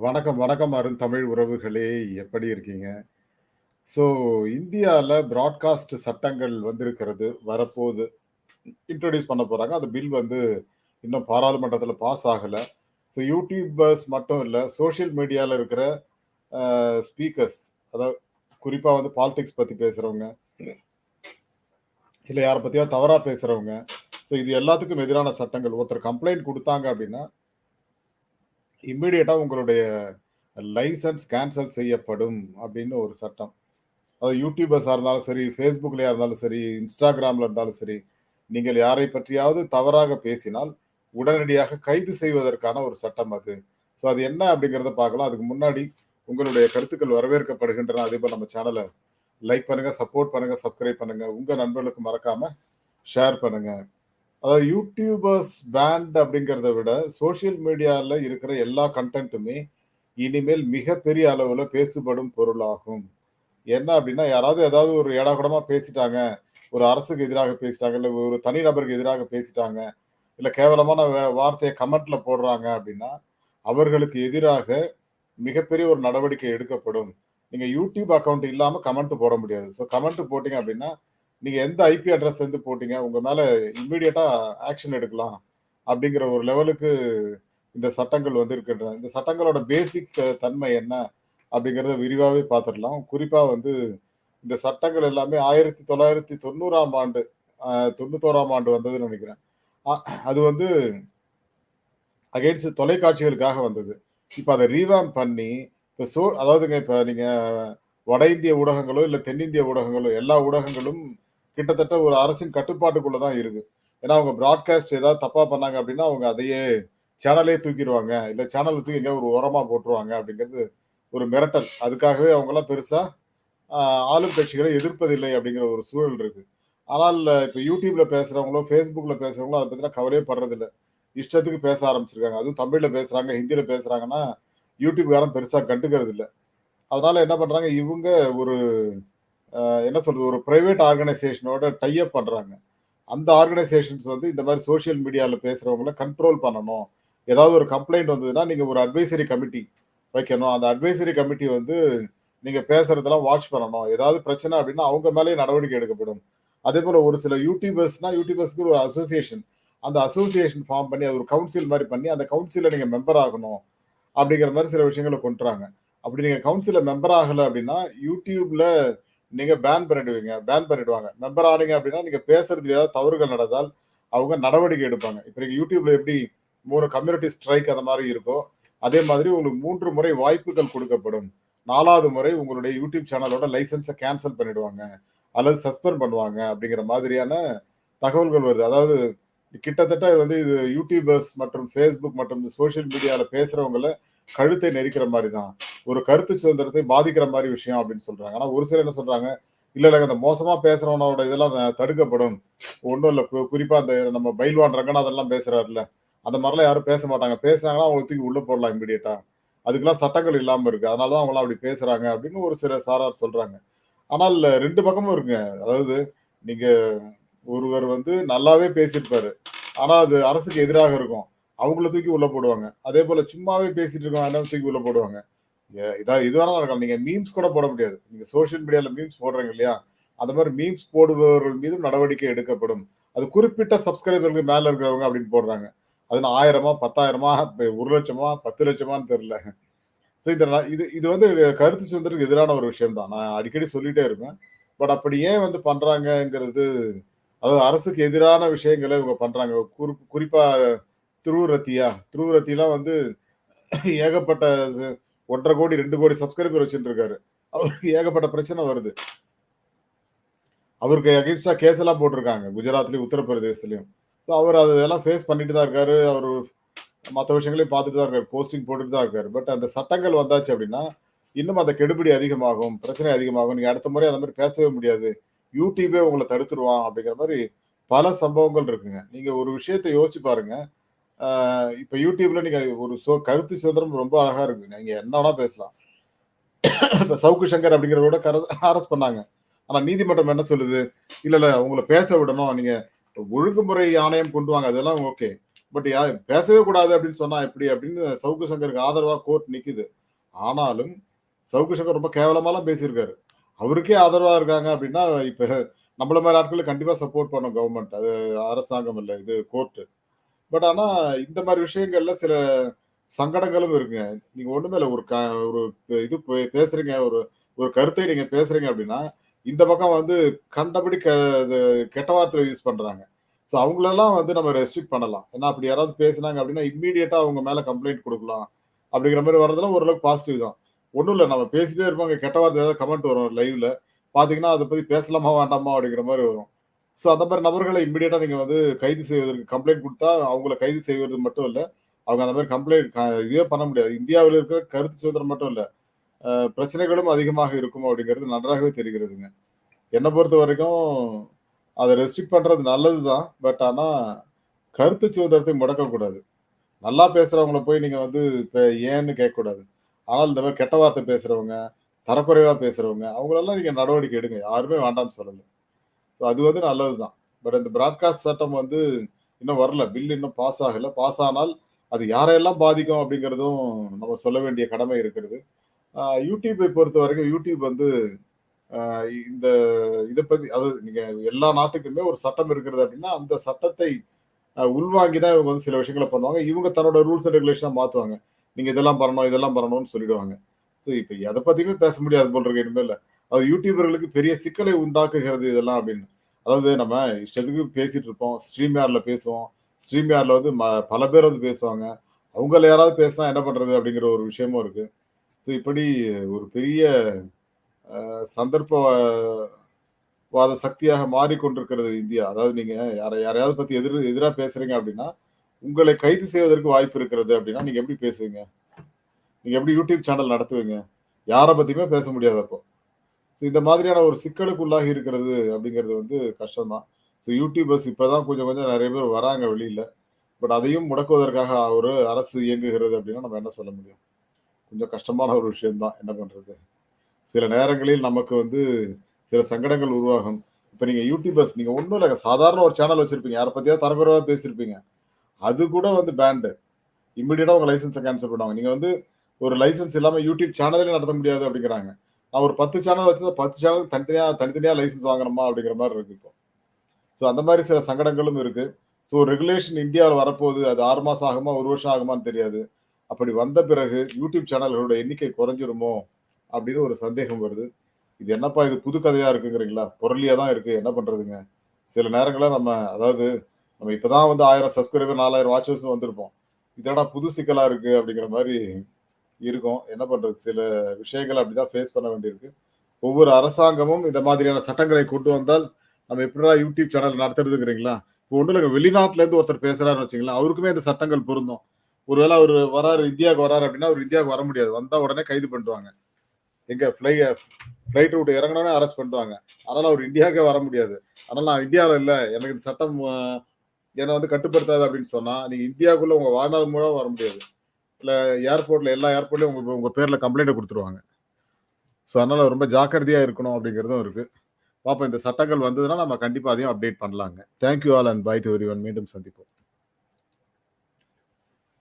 வணக்கம், வணக்கம் அருந்தமிழ் உறவுகளே! எப்படி இருக்கீங்க? ஸோ இந்தியாவில் ப்ராட்காஸ்ட் சட்டங்கள் வந்திருக்கிறது. வரப்போது. இன்ட்ரடியூஸ் பண்ண போகிறாங்க அந்த பில் வந்து இன்னும் பாராளுமன்றத்தில் பாஸ் ஆகலை ஸோ யூடியூபர்ஸ் மட்டும் இல்லை சோஷியல் மீடியாவில் இருக்கிற ஸ்பீக்கர்ஸ் அதாவது குறிப்பாக வந்து பாலிடிக்ஸ் பற்றி பேசுகிறவங்க இல்லை யாரை பத்தியாவது தவறாக பேசுகிறவங்க ஸோ இது எல்லாத்துக்கும் எதிரான சட்டங்கள். ஒருத்தர் கம்ப்ளைண்ட் கொடுத்தாங்க அப்படின்னா இம்மீடியட்டா உங்களுடைய லைசென்ஸ் கேன்சல் செய்யப்படும் அப்படின்னு ஒரு சட்டம். அது யூடியூபர்ஸாக இருந்தாலும் சரி, ஃபேஸ்புக்லையாக இருந்தாலும் சரி, இன்ஸ்டாகிராமில் இருந்தாலும் சரி, நீங்கள் யாரை பற்றியாவது தவறாக பேசினால், உடனடியாக கைது செய்வதற்கான ஒரு சட்டம் அது. ஸோ அது என்ன அப்படிங்கிறத பார்க்கலாம். அதுக்கு முன்னாடி உங்களுடைய கருத்துக்கள் வரவேற்கப்படுகின்றன. அதே போல் நம்ம சேனலை லைக் பண்ணுங்கள் சப்போர்ட் பண்ணுங்கள் சப்ஸ்கிரைப் பண்ணுங்கள் உங்கள் நண்பர்களுக்கு மறக்காமல் ஷேர் பண்ணுங்கள் அதாவது யூடியூபர்ஸ் பேண்ட் அப்படிங்கிறத விட, சோசியல் மீடியாவில் இருக்கிற எல்லா கண்டென்ட்டுமே இனிமேல் மிகப்பெரிய அளவில் பேசுபடும் பொருளாகும். என்ன அப்படின்னா யாராவது ஏதாவது ஒரு ஏடாகூடமா பேசிட்டாங்க. ஒரு அரசுக்கு எதிராக பேசிட்டாங்க. இல்லை ஒரு தனிநபருக்கு எதிராக பேசிட்டாங்க. இல்லை கேவலமான வ கமெண்ட்ல போடுறாங்க அப்படின்னா அவர்களுக்கு எதிராக மிகப்பெரிய ஒரு நடவடிக்கை எடுக்கப்படும். நீங்கள் யூடியூப் அக்கௌண்ட் இல்லாமல் கமெண்ட் போட முடியாது. ஸோ கமெண்ட் போட்டிங்க அப்படின்னா நீங்க எந்த ஐபி அட்ரஸ் வந்து போட்டீங்க, உங்க மேல இம்மிடியட்டா ஆக்ஷன் எடுக்கலாம். அப்படிங்கிற ஒரு லெவலுக்கு இந்த சட்டங்கள் வந்திருக்கின்றன. இந்த சட்டங்களோட பேசிக் தன்மை என்ன? அப்படிங்கிறத விரிவாகவே பார்த்துடலாம். குறிப்பாக வந்து இந்த சட்டங்கள் எல்லாமே 1990ஆம் ஆண்டு தொண்ணூத்தோராம் ஆண்டு வந்ததுன்னு நினைக்கிறேன் அது வந்து அகைன்ஸ்ட் தொலைக்காட்சிகளுக்காக வந்தது. இப்போ அதை ரீவாம் பண்ணி, இப்போ சோ அதாவதுங்க இப்போ நீங்கள் வட இந்திய ஊடகங்களோ, இல்லை தென்னிந்திய ஊடகங்களோ, எல்லா ஊடகங்களும் கிட்டத்தட்ட ஒரு அரசின் கட்டுப்பாட்டுக்குள்ள தான் இருக்கு. ஏன்னா அவங்க ப்ராட்காஸ்ட் ஏதாவது தப்பா பண்ணாங்க அப்படின்னா அவங்க அதையே சேனலே தூக்கிடுவாங்க இல்ல சேனல தூக்கி எங்கேயாவது ஒரு உரமா போட்டுருவாங்க அப்படிங்கிறது ஒரு மிரட்டல். அதுக்காகவே அவங்கலாம் பெருசா ஆளும் கட்சிகளை எதிர்ப்பதில்லை அப்படிங்கிற ஒரு சூழல் இருக்கு. ஆனால் இப்போ யூடியூப்ல பேசுறவங்களோ, ஃபேஸ்புக்ல பேசுறவங்களோ அதை பத்திலாம் கவலையே படுறதில்ல. இஷ்டத்துக்கு பேச ஆரம்பிச்சிருக்காங்க. அதுவும் தமிழ்ல பேசுறாங்க, ஹிந்தியில பேசுறாங்கன்னா, யூடியூப்காரன் பெருசா கண்டுக்கிறது இல்லை அதனால என்ன பண்றாங்க, இவங்க ஒரு என்ன சொல்றது, ஒரு பிரைவேட் ஆர்கனைசேஷனோட டை பண்ணுறாங்க பண்றாங்க. அந்த ஆர்கனைசேஷன்ஸ் வந்து இந்த மாதிரி சோசியல் மீடியாவில் பேசுகிறவங்கள கண்ட்ரோல் பண்ணணும். ஏதாவது ஒரு கம்ப்ளைண்ட் வந்ததுன்னா, நீங்க ஒரு அட்வைசரி கமிட்டி வைக்கணும். அந்த அட்வைசரி கமிட்டி வந்து நீங்க பேசுறதெல்லாம் வாட்ச் பண்ணணும். ஏதாவது பிரச்சனை அப்படின்னா அவங்க மேலே நடவடிக்கை எடுக்கப்படும். அதே போல் ஒரு சில யூடியூபர்ஸ்னா, யூடியூபர்ஸ்க்கு ஒரு அசோசியேஷன். அந்த அசோசியேஷன் ஃபார்ம் பண்ணி, அது ஒரு கவுன்சில் மாதிரி பண்ணி, அந்த கவுன்சிலில் நீங்க மெம்பர் ஆகணும். அப்படிங்கிற மாதிரி சில விஷயங்கள கொண்டுறாங்க. அப்படி நீங்க கவுன்சிலில் மெம்பர் ஆகலை அப்படின்னா யூடியூப்ல நீங்க பேன் பண்ணிடுவீங்க. பேன் பண்ணிடுவாங்க. மெம்பர் ஆனீங்க அப்படின்னா நீங்க பேசுறதுல ஏதாவது தவறுகள் நடந்தால், அவங்க நடவடிக்கை எடுப்பாங்க. இப்ப நீங்க யூடியூப்ல எப்படி 3 கம்யூனிட்டி ஸ்ட்ரைக் அந்த மாதிரி இருக்கோ, அதே மாதிரி உங்களுக்கு மூன்று முறை வாய்ப்புகள் கொடுக்கப்படும் நாலாவது முறை உங்களுடைய யூடியூப் சேனலோட லைசன்ஸை கேன்சல் பண்ணிடுவாங்க. அல்லது சஸ்பெண்ட் பண்ணுவாங்க அப்படிங்கிற மாதிரியான தகவல்கள் வருது. அதாவது கிட்டத்தட்ட வந்து இது யூடியூபர்ஸ் மற்றும் ஃபேஸ்புக் மற்றும் சோஷியல் சோசியல் மீடியால கழுத்தை நெரிக்கிற மாதிரி தான். ஒரு கருத்து சுதந்திரத்தை பாதிக்கிற மாதிரி விஷயம் அப்படின்னு சொல்றாங்க. ஆனா ஒரு சிலர் என்ன சொல்றாங்க, இல்ல இல்லங்க இந்த மோசமா பேசுறவனோட இதெல்லாம் தடுக்கப்படும். ஒன்றும் இல்லை குறிப்பா அந்த நம்ம பைல்வான் அதெல்லாம் பேசுறாருல்ல. அந்த மாதிரிலாம் யாரும் பேச மாட்டாங்க. பேசுனாங்கன்னா அவங்கள தூக்கி உள்ள போடலாம் இமீடியட்டா அதுக்கெல்லாம் சட்டங்கள் இல்லாம இருக்கு. அதனால தான் அப்படி பேசுறாங்க அப்படின்னு ஒரு சில சாரார் சொல்றாங்க. ஆனால் ரெண்டு பக்கமும் இருக்குங்க. அதாவது நீங்க ஒருவர் வந்து நல்லாவே பேசியிருப்பாரு. ஆனா அது அரசுக்கு எதிராக இருக்கும். அவங்கள தூக்கி உள்ள போடுவாங்க. அதே போல சும்மாவே பேசிட்டு இருக்கவன தூக்கி உள்ள போடுவாங்க. எ இதுவரை இது நீங்க மீம்ஸ் கூட போட முடியாது. நீங்க சோசியல் மீடியால மீம்ஸ் போடுறீங்க இல்லையா? அந்த மாதிரி மீம்ஸ் போடுபவர்கள் மீதும் நடவடிக்கை எடுக்கப்படும். அது குறிப்பிட்ட சப்ஸ்கிரைபருக்கு மேல இருக்கிறவங்க அப்படின்னு போடுறாங்க. அது நான் 1000மா, 10,000மா, 1,00,000மா, 10,00,000மான்னு தெரியல. ஸோ இந்த இது இது வந்து கருத்து சுதந்திரத்துக்கு எதிரான ஒரு விஷயம் தான். நான் அடிக்கடி சொல்லிட்டே இருப்பேன். பட் அப்படி ஏன் வந்து பண்றாங்கங்கிறது அதாவது அரசுக்கு எதிரான விஷயங்களை இவங்க பண்றாங்க. குறி குறிப்பா திருவுரத்தியா திருவுரத்திலாம் வந்து ஏகப்பட்ட ஒன்றரை கோடி, ரெண்டு கோடி சப்ஸ்கிரைபர் வச்சுட்டு இருக்காரு. அவருக்கு ஏகப்பட்ட பிரச்சனை வருது. அவருக்கு அகேன்ஸ்டா கேஸ் எல்லாம் போட்டிருக்காங்க குஜராத்லயும், உத்தரப்பிரதேசத்துலயும் ஸோ அவர் அதெல்லாம் ஃபேஸ் பண்ணிட்டு தான் இருக்காரு. அவர் மற்ற விஷயங்களையும் பார்த்துட்டு தான் இருக்காரு. போஸ்டிங் போட்டுட்டு தான் இருக்காரு. பட் அந்த சட்டங்கள் வந்தாச்சு அப்படின்னா, இன்னும் அந்த கெடுபிடி அதிகமாகும். பிரச்சனை அதிகமாகும். நீங்க அடுத்த முறை அந்த மாதிரி பேசவே முடியாது. யூடியூபே உங்களை தடுத்துருவான் அப்படிங்கிற மாதிரி பல சம்பவங்கள் இருக்குங்க. நீங்க ஒரு விஷயத்த யோசிச்சு பாருங்க. இப்போ யூடியூப்ல நீங்க ஒரு சோ கருத்து சுதந்திரம் ரொம்ப அழகா இருக்கு. நீங்க என்ன பேசலாம். இப்போ சவுக்கு சங்கர் அப்படிங்கிறவரோட கர அரெஸ்ட் பண்ணாங்க. ஆனா நீதிமன்றம் என்ன சொல்லுது? இல்ல இல்ல உங்களை பேச விடணும். நீங்க ஒழுங்குமுறை ஆணையம் கொண்டு வாங்க. அதெல்லாம் ஓகே. பட் யா பேசவே கூடாது அப்படின்னு சொன்னா எப்படி அப்படின்னு சவுக்கு சங்கருக்கு ஆதரவா கோர்ட் நிக்குது ஆனாலும் சவுக்கு சங்கர் ரொம்ப கேவலமாலாம் பேசியிருக்காரு அவருக்கே ஆதரவா இருக்காங்க அப்படின்னா இப்ப நம்மள மாதிரி ஆட்களுக்கு கண்டிப்பா சப்போர்ட் பண்ணும் கவர்மெண்ட் அது அரசாங்கம் இல்லை இது கோர்ட்டு பட் ஆனா இந்த மாதிரி விஷயங்கள்ல சில சங்கடங்களும் இருக்குங்க. நீங்க ஒண்ணுமே இல்லை ஒரு க ஒரு இது பேசுறீங்க ஒரு ஒரு கருத்தை நீங்க பேசுறீங்க அப்படின்னா இந்த பக்கம் வந்து கண்டபடி க கெட்ட வார்த்தை யூஸ் பண்றாங்க. ஸோ அவங்களெல்லாம் வந்து நம்ம ரெஸ்ட்ரிக்ட் பண்ணலாம். ஏன்னா அப்படி யாராவது பேசினாங்க அப்படின்னா இம்மீடியட்டா அவங்க மேல கம்ப்ளைண்ட் கொடுக்கலாம். அப்படிங்கிற மாதிரி வரதெல்லாம் ஓரளவுக்கு பாசிட்டிவ் தான். ஒன்றும் இல்லை நம்ம பேசிட்டே இருப்பாங்க. கெட்ட வார்த்தை ஏதாவது கமெண்ட் வரும் லைவ்ல பாத்தீங்கன்னா அதை பத்தி பேசலாமா வேண்டாமா அப்படிங்கிற மாதிரி வரும். ஸோ அந்த மாதிரி நபர்களை இம்மிடியட்டா நீங்க வந்து கைது செய்வதற்கு கம்ப்ளைண்ட் கொடுத்தா அவங்கள கைது செய்வது மட்டும் இல்லை. அவங்க அந்த மாதிரி கம்ப்ளைண்ட் இதே பண்ண முடியாது. இந்தியாவில் இருக்கிற கருத்து சுதந்திரம் மட்டும் இல்லை. பிரச்சனைகளும் அதிகமாக இருக்கும் அப்படிங்கிறது நன்றாகவே தெரிகிறதுங்க. என்னை பொறுத்த வரைக்கும் அதை ரெஸ்ட்ரிக்ட் பண்றது நல்லதுதான். பட் ஆனா கருத்து சுதந்திரத்தை முடக்கக்கூடாது. நல்லா பேசுறவங்கள போய் நீங்க வந்து இப்ப ஏன்னு கேட்கக்கூடாது. ஆனால் இந்த மாதிரி கெட்ட வார்த்தை பேசுறவங்க தரக்குறைவா பேசுறவங்க அவங்களெல்லாம் நீங்க நடவடிக்கை எடுங்க. யாருமே வேண்டாம்னு சொல்லலை. அது வந்து நல்லது தான் பட் இந்த பிராட்காஸ்ட் சட்டம் வந்து இன்னும் வரல. பில் இன்னும் பாஸ் ஆகலை. பாஸ் ஆனால் அது யாரையெல்லாம் பாதிக்கும் அப்படிங்கிறதும் நம்ம சொல்ல வேண்டிய கடமை இருக்கிறது. யூடியூப்பை பொறுத்த வரைக்கும் யூடியூப் வந்து இந்த இதை பற்றி அதாவது நீங்கள் எல்லா நாட்டுக்குமே ஒரு சட்டம் இருக்கிறது அப்படின்னா அந்த சட்டத்தை உள்வாங்கி தான் இவங்க வந்து சில விஷயங்களை பண்ணுவாங்க. இவங்க தன்னோட ரூல்ஸ் அண்ட் ரெகுலேஷனாக மாற்றுவாங்க நீங்கள் இதெல்லாம் பண்ணணும் இதெல்லாம் பண்ணணும்னு சொல்லிடுவாங்க. ஸோ இப்போ எதை பற்றியுமே பேச முடியாது போல் இருக்கு இனிமேல் அது யூடியூபர்களுக்கு பெரிய சிக்கலை உண்டாக்குகிறது இதெல்லாம் அப்படின்னு. அதாவது நம்ம இஷ்டத்துக்கு பேசிட்டு இருப்போம் ஸ்ட்ரீம் யார்ல பேசுவோம். ஸ்ட்ரீம் யார்ல வந்து ம- பல பேர் வந்து பேசுவாங்க. அவங்கள யாராவது பேசினா என்ன பண்றது அப்படிங்கிற ஒரு விஷயமும் இருக்கு. ஸோ இப்படி ஒரு பெரிய சந்தர்ப்பவாத சக்தியாக மாறிக்கொண்டிருக்கிறது இந்தியா. அதாவது நீங்க யாரை யாரையாவது பத்தி எதிர் எதிராக பேசுறீங்க அப்படின்னா உங்களை கைது செய்வதற்கு வாய்ப்பு இருக்கிறது அப்படின்னா நீங்க எப்படி பேசுவீங்க? நீங்க எப்படி யூடியூப் சேனல் நடத்துவீங்க? யாரை பத்தியுமே பேச முடியாது அப்போ. இந்த மாதிரியான ஒரு சிக்கலுக்கு உள்ளாகி இருக்கிறது அப்படிங்கிறது வந்து கஷ்டம்தான். ஸோ யூடியூபர்ஸ் இப்போதான் கொஞ்சம் கொஞ்சம் நிறைய பேர் வராங்க வெளியில. பட் அதையும் முடக்குவதற்காக ஒரு அரசு இயங்குகிறது அப்படின்னா நம்ம என்ன சொல்ல முடியும்? கொஞ்சம் கஷ்டமான ஒரு விஷயம்தான். என்ன பண்றது? சில நேரங்களில் நமக்கு வந்து சில சங்கடங்கள் உருவாகும். இப்போ நீங்கள் யூடியூபர்ஸ் நீங்கள் ஒன்றும் இல்லை சாதாரண ஒரு சேனல் வச்சிருப்பீங்க. யாரை பற்றியா தரக்குறைவா பேசியிருப்பீங்க அது கூட வந்து பேண்டு இம்மிடியட்டா உங்கள் லைசன்ஸை கேன்சல் பண்ணுவாங்க. நீங்கள் வந்து ஒரு லைசன்ஸ் இல்லாமல் யூடியூப் சேனலே நடத்த முடியாது அப்படிங்கிறாங்க. நான் ஒரு பத்து சேனல் வச்சிருந்தா பத்து சேனல் தனித்தனியா தனித்தனியா லைசன்ஸ் வாங்கணுமா அப்படிங்கிற மாதிரி இருக்கு இப்போ. ஸோ அந்த மாதிரி சில சங்கடங்களும் இருக்கு. ஸோ ரெகுலேஷன் இந்தியாவில் வரப்போகுது. அது ஆறு மாசம் ஆகுமா ஒரு வருஷம் ஆகுமான்னு தெரியாது. அப்படி வந்த பிறகு யூடியூப் சேனல்களோட எண்ணிக்கை குறைஞ்சிருமோ அப்படின்னு ஒரு சந்தேகம் வருது. இது என்னப்பா இது புது கதையா இருக்குங்கிறீங்களா? பொருளியா தான் இருக்கு. என்ன பண்றதுங்க? சில நேரங்களில் நம்ம அதாவது நம்ம இப்பதான் வந்து ஆயிரம் சப்ஸ்கிரைபர் நாலாயிரம் வாட்சர்ஸ் வந்திருப்போம். இதடா புது சிக்கலா இருக்கு அப்படிங்கிற மாதிரி இருக்கும். என்ன பண்றது? சில விஷயங்கள் அப்படிதான் ஃபேஸ் பண்ண வேண்டியிருக்கு. ஒவ்வொரு அரசாங்கமும் இந்த மாதிரியான சட்டங்களை கொண்டு வந்தால் நம்ம எப்படிடா யூடியூப் சேனல் நடத்துறதுங்கிறீங்களா? இப்போ ஒன்றும் இல்லைங்க. வெளிநாட்டுல இருந்து ஒருத்தர் பேசுறாருன்னு வச்சுங்களேன் அவருக்குமே இந்த சட்டங்கள் பொருந்தும். ஒருவேளை அவர் வராரு இந்தியாவுக்கு வராரு அப்படின்னா அவர் இந்தியாவுக்கு வர முடியாது. வந்தா உடனே கைது பண்ணிடுவாங்க. எங்க ஃப்ளை ஃப்ளைட் ரூட் இறங்கினோடனே அரெஸ்ட் பண்ணுவாங்க அதனால அவர் இந்தியாவுக்கே வர முடியாது. அதனால நான் இந்தியாவில் இல்லை. எனக்கு இந்த சட்டம் என்னை வந்து கட்டுப்படுத்தாது அப்படின்னு சொன்னா நீங்க இந்தியாவுக்குள்ள உங்க வாழ்நாள் மூலம் வர முடியாது. இல்லை ஏர்போர்ட்ல எல்லா ஏர்போர்ட்லையும் உங்க உங்க பேர்ல கம்ப்ளைண்ட் கொடுத்துருவாங்க. ஸோ அதனால ரொம்ப ஜாக்கிரதையா இருக்கணும் அப்படிங்கிறதும் இருக்கு. பாப்போம் இந்த சட்டங்கள் வந்ததுன்னா நம்ம கண்டிப்பா அதையும் அப்டேட் பண்ணலாங்க. Thank you all and bye to one மீண்டும் சந்திப்போம்.